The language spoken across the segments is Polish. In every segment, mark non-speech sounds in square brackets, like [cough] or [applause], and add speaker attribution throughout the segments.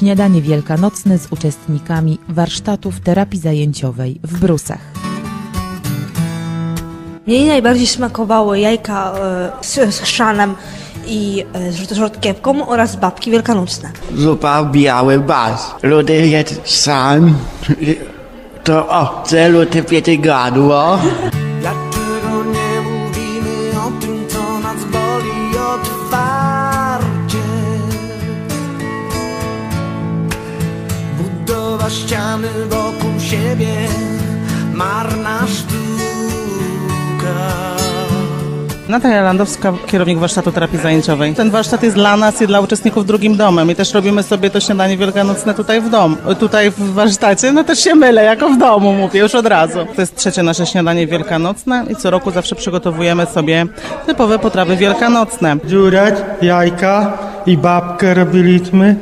Speaker 1: śniadanie wielkanocne z uczestnikami warsztatów terapii zajęciowej w Brusach.
Speaker 2: Mnie najbardziej smakowały jajka e, z, z chrzanem i e, z rzodkiewką oraz babki wielkanocne.
Speaker 3: Zupa biały bas. Ludy jest sam. To obce, ludy piety gadło.
Speaker 4: Ściany wokół siebie, marna sztuka.
Speaker 5: Natalia Landowska, kierownik warsztatu terapii zajęciowej. Ten warsztat jest dla nas i dla uczestników drugim domem i też robimy sobie to śniadanie wielkanocne tutaj w domu, tutaj w warsztacie. No też się mylę, jako w domu mówię już od razu. To jest trzecie nasze śniadanie wielkanocne i co roku zawsze przygotowujemy sobie typowe potrawy wielkanocne.
Speaker 6: dziurek, jajka i babkę robiliśmy.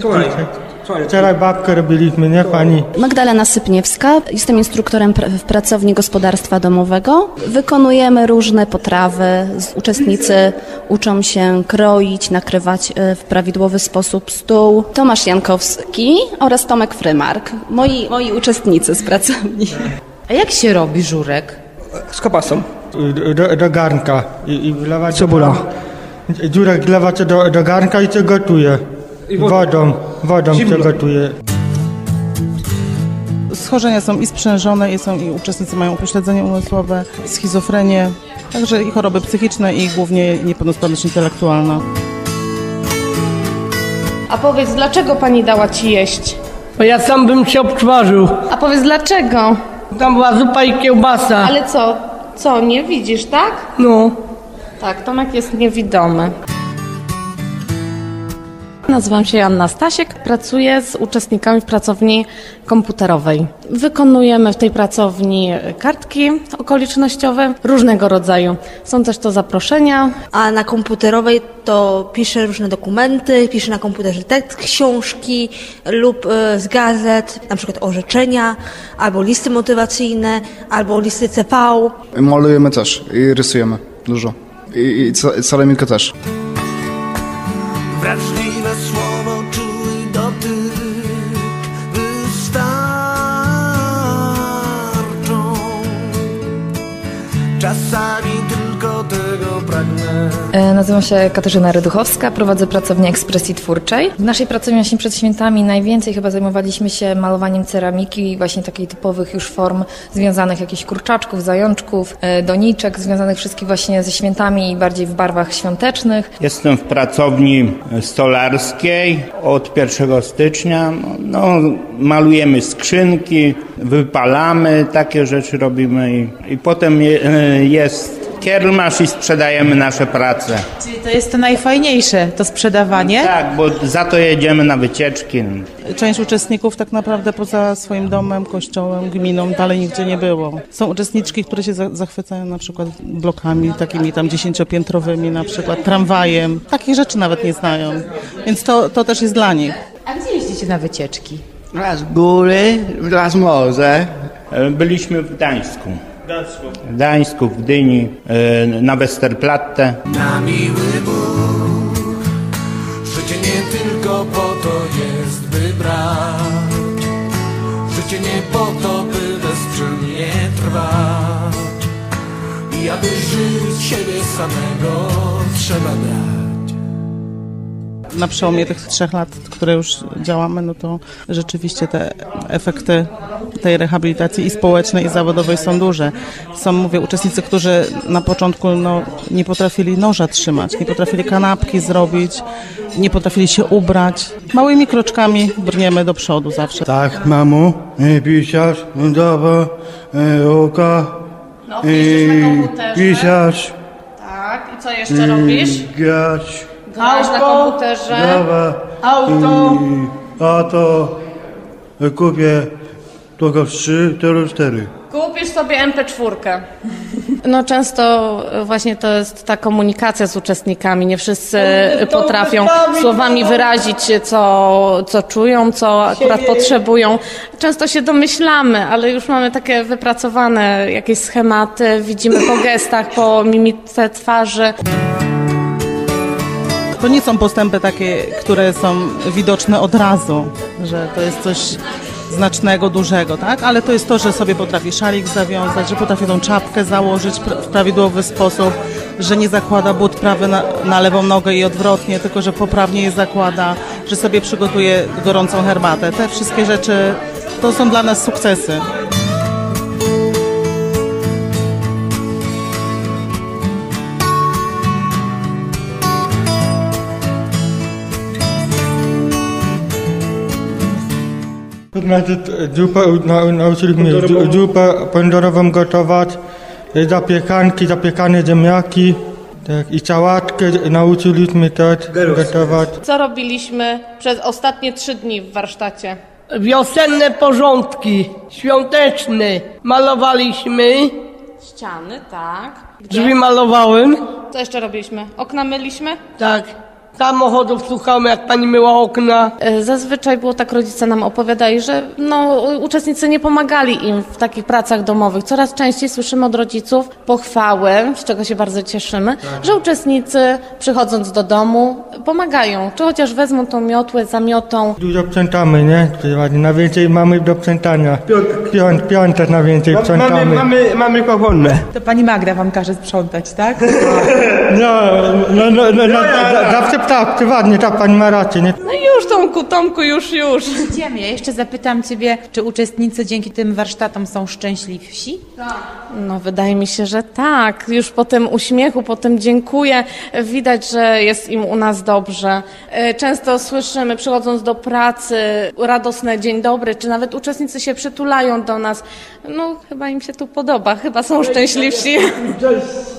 Speaker 6: Wczoraj babkę robiliśmy, nie pani?
Speaker 7: Magdalena Sypniewska, jestem instruktorem pr- w pracowni gospodarstwa domowego. Wykonujemy różne potrawy, uczestnicy uczą się kroić, nakrywać e, w prawidłowy sposób stół. Tomasz Jankowski oraz Tomek Frymark, moi, moi uczestnicy z pracowni.
Speaker 8: A jak się robi żurek?
Speaker 9: Z kopasą.
Speaker 6: Do, do garnka i, i wlewać...
Speaker 9: Cebula.
Speaker 6: Dziurek wlewać do, do garnka i się gotuje. Wodą, wodą się gotuje.
Speaker 5: Schorzenia są i sprzężone, i, są, i uczestnicy mają upośledzenie umysłowe, schizofrenię, także i choroby psychiczne i głównie niepełnosprawność intelektualna.
Speaker 8: A powiedz, dlaczego pani dała ci jeść?
Speaker 9: Bo ja sam bym się obtwarzył.
Speaker 8: A powiedz, dlaczego?
Speaker 9: Tam była zupa i kiełbasa.
Speaker 8: Ale co? Co, nie widzisz, tak?
Speaker 9: No.
Speaker 8: Tak, Tomek jest niewidomy. Nazywam się Joanna Stasiek, pracuję z uczestnikami w pracowni komputerowej. Wykonujemy w tej pracowni kartki okolicznościowe różnego rodzaju. Są też to zaproszenia.
Speaker 2: A na komputerowej to piszę różne dokumenty, piszę na komputerze tekst książki lub e, z gazet, na przykład orzeczenia, albo listy motywacyjne, albo listy CV.
Speaker 10: Malujemy też i rysujemy dużo. I, i ceramika też.
Speaker 4: Wrażliwe
Speaker 11: Nazywam się Katarzyna Ryduchowska, prowadzę pracownię ekspresji twórczej. W naszej pracowni właśnie przed świętami najwięcej chyba zajmowaliśmy się malowaniem ceramiki, właśnie takich typowych już form związanych jakichś kurczaczków, zajączków, e, doniczek, związanych wszystkich właśnie ze świętami i bardziej w barwach świątecznych.
Speaker 12: Jestem w pracowni stolarskiej od 1 stycznia. No, malujemy skrzynki, wypalamy, takie rzeczy robimy i, i potem je, e, jest kiermasz i sprzedajemy nasze prace.
Speaker 13: Czyli to jest to najfajniejsze, to sprzedawanie?
Speaker 12: Tak, bo za to jedziemy na wycieczki.
Speaker 5: Część uczestników tak naprawdę poza swoim domem, kościołem, gminą dalej nigdzie nie było. Są uczestniczki, które się za- zachwycają na przykład blokami takimi tam dziesięciopiętrowymi, na przykład tramwajem. Takich rzeczy nawet nie znają. Więc to, to też jest dla nich.
Speaker 8: A gdzie jeździcie na wycieczki?
Speaker 3: Raz góry, raz morze.
Speaker 12: E, Byliśmy w Gdańsku. W Gdańsku, w Gdyni, e, na Westerplatte.
Speaker 4: Na miły Bóg. Życie nie tylko po to jest, by brać. Życie nie po to, by bezczynnie trwać. I aby żyć siebie samego trzeba dać.
Speaker 5: Na przełomie tych trzech lat, które już działamy, no to rzeczywiście te efekty tej rehabilitacji i społecznej, i zawodowej są duże. Są, mówię, uczestnicy, którzy na początku no, nie potrafili noża trzymać, nie potrafili kanapki zrobić, nie potrafili się ubrać. Małymi kroczkami brniemy do przodu zawsze.
Speaker 6: Tak, mamo, e, pisarz, dawa, e, oka,
Speaker 8: No, piszesz na komputerze.
Speaker 6: pisarz,
Speaker 8: Tak, i co jeszcze robisz?
Speaker 6: grać,
Speaker 8: Grasz na komputerze.
Speaker 6: dawa,
Speaker 8: Auto.
Speaker 6: a to e, kupię tylko trzy, teraz cztery.
Speaker 8: Kupisz sobie MP4. [laughs] No często właśnie to jest ta komunikacja z uczestnikami. Nie wszyscy potrafią słowami wyrazić, co, co czują, co akurat potrzebują. Często się domyślamy, ale już mamy takie wypracowane jakieś schematy, widzimy po gestach, po mimice twarzy.
Speaker 5: To nie są postępy takie, które są widoczne od razu, że to jest coś znacznego, dużego, tak? Ale to jest to, że sobie potrafi szalik zawiązać, że potrafi tą czapkę założyć w prawidłowy sposób, że nie zakłada but prawy na, na lewą nogę i odwrotnie, tylko że poprawnie je zakłada, że sobie przygotuje gorącą herbatę. Te wszystkie rzeczy to są dla nas sukcesy.
Speaker 6: To znaczy zupę, na, nauczyli mnie zu- zupę pomidorową gotować, y, zapiekanki, zapiekane ziemniaki, tak, i sałatkę nauczyliśmy też gotować.
Speaker 8: Co robiliśmy przez ostatnie trzy dni w warsztacie?
Speaker 9: Wiosenne porządki, świąteczne. Malowaliśmy,
Speaker 8: Ściany, tak.
Speaker 9: drzwi malowałem,
Speaker 8: Co jeszcze robiliśmy? Okna myliśmy?
Speaker 9: tak. Samochodów słuchamy, jak pani myła okna.
Speaker 8: E, Zazwyczaj było tak, rodzice nam opowiadali, że no, uczestnicy nie pomagali im w takich pracach domowych. Coraz częściej słyszymy od rodziców pochwały, z czego się bardzo cieszymy, że uczestnicy przychodząc do domu pomagają, czy chociaż wezmą tą miotłę, zamiotą.
Speaker 6: Dużo sprzątamy, nie? Na więcej mamy do sprzątania. Piąt, piątek na więcej sprzątamy.
Speaker 9: mamy, mamy powolne.
Speaker 13: To pani Magda wam każe sprzątać, tak?
Speaker 6: No, no, no, no, no, za- zawsze tak, prywatnie, tak, pani ma rację, nie?
Speaker 8: No i już Tomku, Tomku, już, już.
Speaker 13: Idziemy. Ja jeszcze zapytam ciebie, czy uczestnicy dzięki tym warsztatom są szczęśliwsi?
Speaker 8: No, wydaje mi się, że tak. Już po tym uśmiechu, po tym dziękuję, widać, że jest im u nas dobrze. E, Często słyszymy, przychodząc do pracy, radosne dzień dobry, czy nawet uczestnicy się przytulają do nas. No, chyba im się tu podoba, chyba są szczęśliwsi.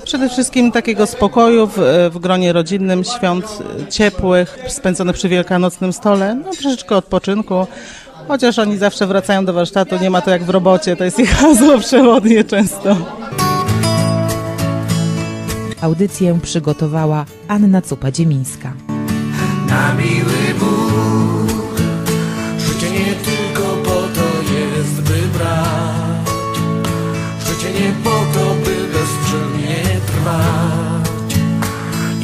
Speaker 5: Przede wszystkim takiego spokoju w, w gronie rodzinnym, świąt ciepłych, spędzonych przy wielkanocnym stole, no troszeczkę odpoczynku. Chociaż oni zawsze wracają do warsztatu, nie ma to jak w robocie, to jest ich [laughs] hasło przewodnie często.
Speaker 1: Audycję przygotowała Anna Cupa-Dziemińska.
Speaker 4: na miły Bóg. Życie nie tylko po to jest, by brać. Życie nie po to, trwać.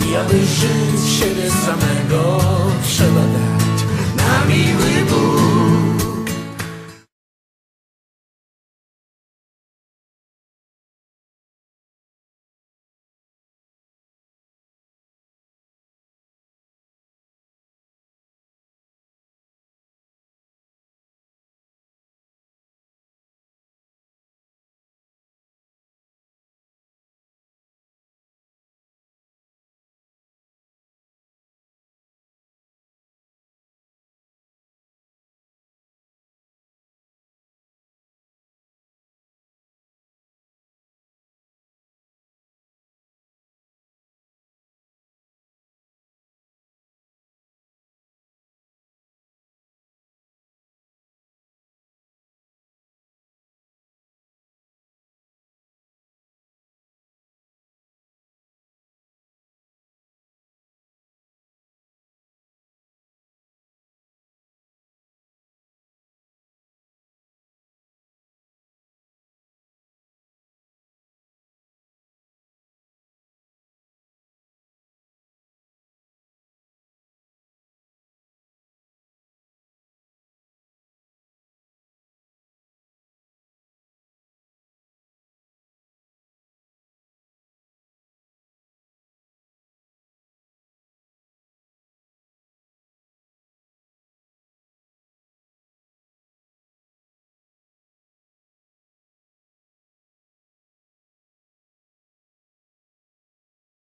Speaker 4: I aby żyć siebie samego trzeba dać na miły Bóg.